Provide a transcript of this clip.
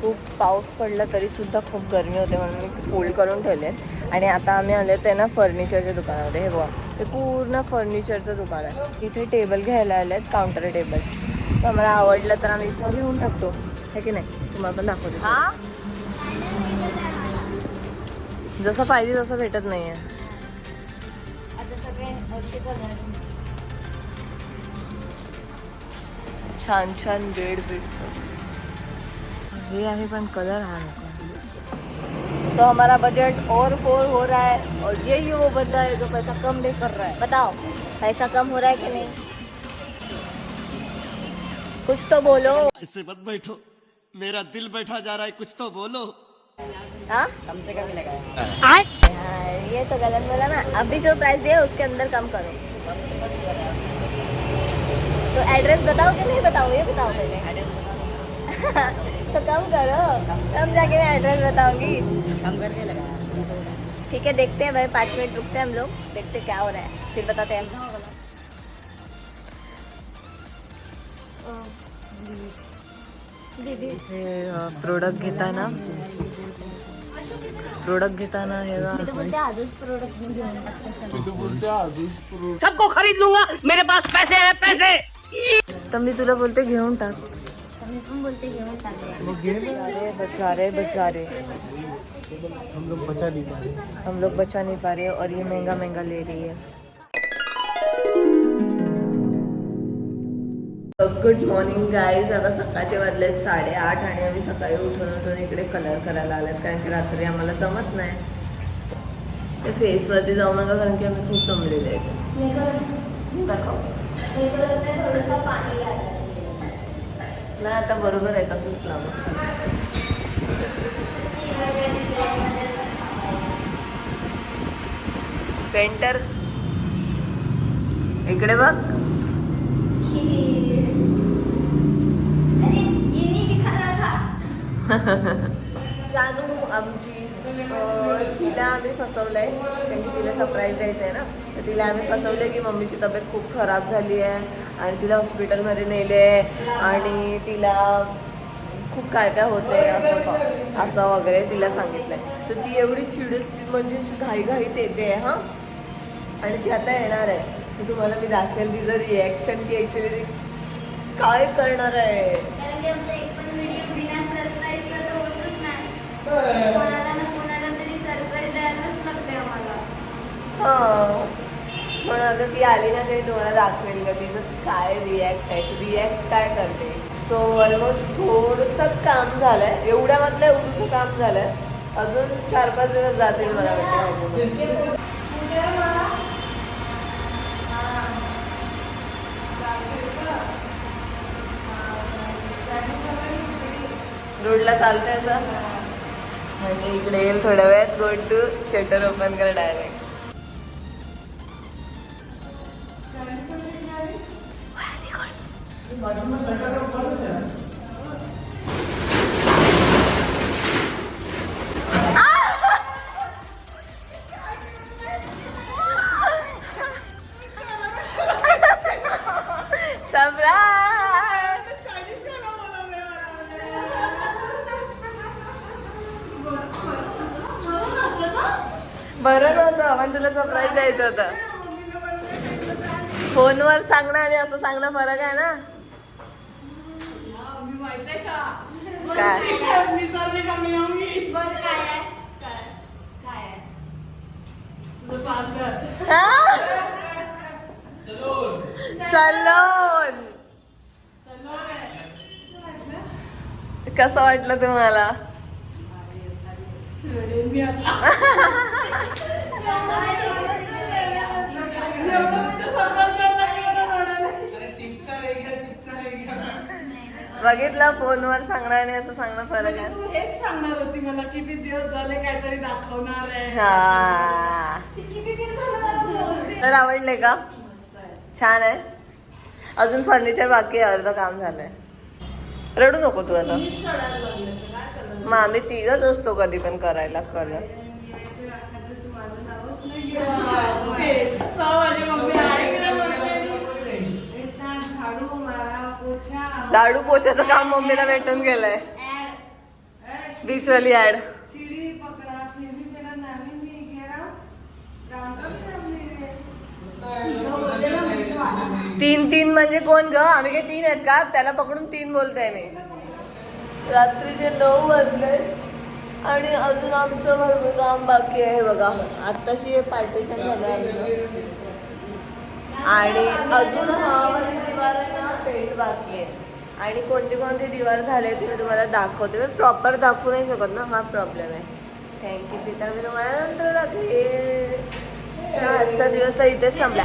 खूप पाऊस पडला तरी सुद्धा खूप गरमी होते म्हणून मी फोल्ड करून ठेवले आणि आता आम्ही आले ते ना फर्निचरच्या दुकानामध्ये. हे बघा हे पूर्ण फर्निचरचं दुकान आहे. तिथे टेबल घ्यायला आले आहेत काउंटर टेबल तर आम्हाला आवडलं तर आम्ही इथं घेऊन टाकतो. हे की नाही? तुम्हाला पण दाखवतो. हा? जसं पाहिजे तसं भेटत नाही आहे छान छान बेड बेड्स हे आहे पण कलर हा नको. तो हमारा बजट और फोर हो रहा है और यही वो बंदा है जो पैसा कम नहीं कर रहा है. बताओ पैसा कम हो रहा है कि नहीं? कुछ तो बोलो. ऐसे मत बैठो. मेरा दिल बैठा जा रहा है कुछ तो बोलो. हाँ? कम से कम ही लगाया. हाँ, ये तो गलत बोला ना. अभी जो प्राइस दिया उसके अंदर कम करो. तो एड्रेस बताओ कि नहीं बताओ? ये बताओ पहले। तो कम करो। कम जाके मैं एड्रेस बताऊँगी। कम करके लगाया ठीक है देखते हैं भाई पाँच मिनट रुकते हैं हम लोग। देखते हैं क्या हो रहा है। फिर बताते हैं। दीदी। प्रोडक्ट घेताना प्रोडक्ट घेताना हे। सबको खरीद लूँगा। मेरे पास पैसे हैं पैसे। तर मी तुला बोलते घेऊन टाक. तर मी पण बोलते घेऊन टाकूया अरे बचारे बचारे. हम लोग बचा नहीं पा रहे. हम लोग बचा नहीं पा रहे और ये महंगा महंगा ले रही है। गुड मॉर्निंग गाईज आता सकाळचे वाजलेत साडेआठ आणि आम्ही सकाळी उठून उठून इकडे कलर करायला आलेत कारण की रात्री आम्हाला जमत नाही. ते फेसवरती जाऊ नका कारण की आम्ही खूप जमलेले आहेत. नाही आता बरोबर आहे तसंच लावू. पेंटर इकडे बघ. जानू आमची तिला आम्ही फसवलंय. कारण की तिला सरप्राईज द्यायचं आहे ना. तर तिला आम्ही फसवलंय की मम्मीची तब्येत खूप खराब झाली आहे आणि तिला हॉस्पिटलमध्ये नेले आणि तिला खूप काय काय होते असं असं वगैरे तिला सांगितलंय. तर ती एवढी चिडत म्हणजे घाई घाईत येते हां. आणि ती आता येणार आहे. तर तुम्हाला मी दाखवेल तिचं रिॲक्शन की ॲक्च्युली ती काय करणार आहे कारण की आमचा एक पण व्हिडिओ बिना सरप्राईज तर होतच नाही कोणाला ना कोणाला तरी सरप्राईज द्यायलाच लागते आम्हाला हा. पण आता ती आली ना तरी तुम्हाला दाखवेल का तिचं काय रिॲक्ट आहे रिॲक्ट काय करते. सो ऑलमोस्ट थोडंसं काम झालंय. एवढ्यामधलं एवढंसं काम झालंय. अजून चार पाच दिवस जातील मला वाटतं रोडला चालतंय असं? म्हणजे इकडे येईल थोड्या वेळात. गो टू शटर ओपन कर डायरेक्ट बरं नव्हतं पण तुला सरप्राईज द्यायचं होतं. फोनवर सांगणं आणि असं सांगणं फरक आहे ना? काय बघ काय आहे? काय? आहे? हा? सलोन. कसं वाटलं तुम्हाला? बघितलं फोनवर सांगणं आणि असं सांगणं फरक आहे. तू हेच सांगणार होती मला किती दिवस झाले काहीतरी दाखवणार आहे. हा. किती दिवस झाले मला बोलते. तर आवडले का? छान आहे. अजून फर्निचर बाकी आहे अर्ध काम झालंय. रडू नको तू आता. मीच रडायला लागले तर काय करणार? मग आम्ही तिघच असतो कधी पण करायला कलर तेच. तर माझी मम्मी आहे की नाही बोलते? झाडू पोछाचं काम मम्मीला भेटून गेलंय. बीच वाली ऍड तीन तीन म्हणजे कोण ग? आम्ही काही तीन आहेत का? त्याला पकडून तीन बोलते मी. रात्रीचे नऊ वाजले आणि अजून आमचं भरपूर काम बाकी आहे बघा. आत्ताशी हे पार्टिशन झालं आमचं. आणि अजून हा दिवार आहे ना पेंट बाकी आहे. आणि कोणते कोणते दिवार झाले ते मी तुम्हाला दाखवते. मी प्रॉपर दाखवू नाही शकत ना हा प्रॉब्लेम आहे. थँक्यू तिथं मी तुम्हाला नंतर दाखवेन आजचा दिवस तर इथेच संपला.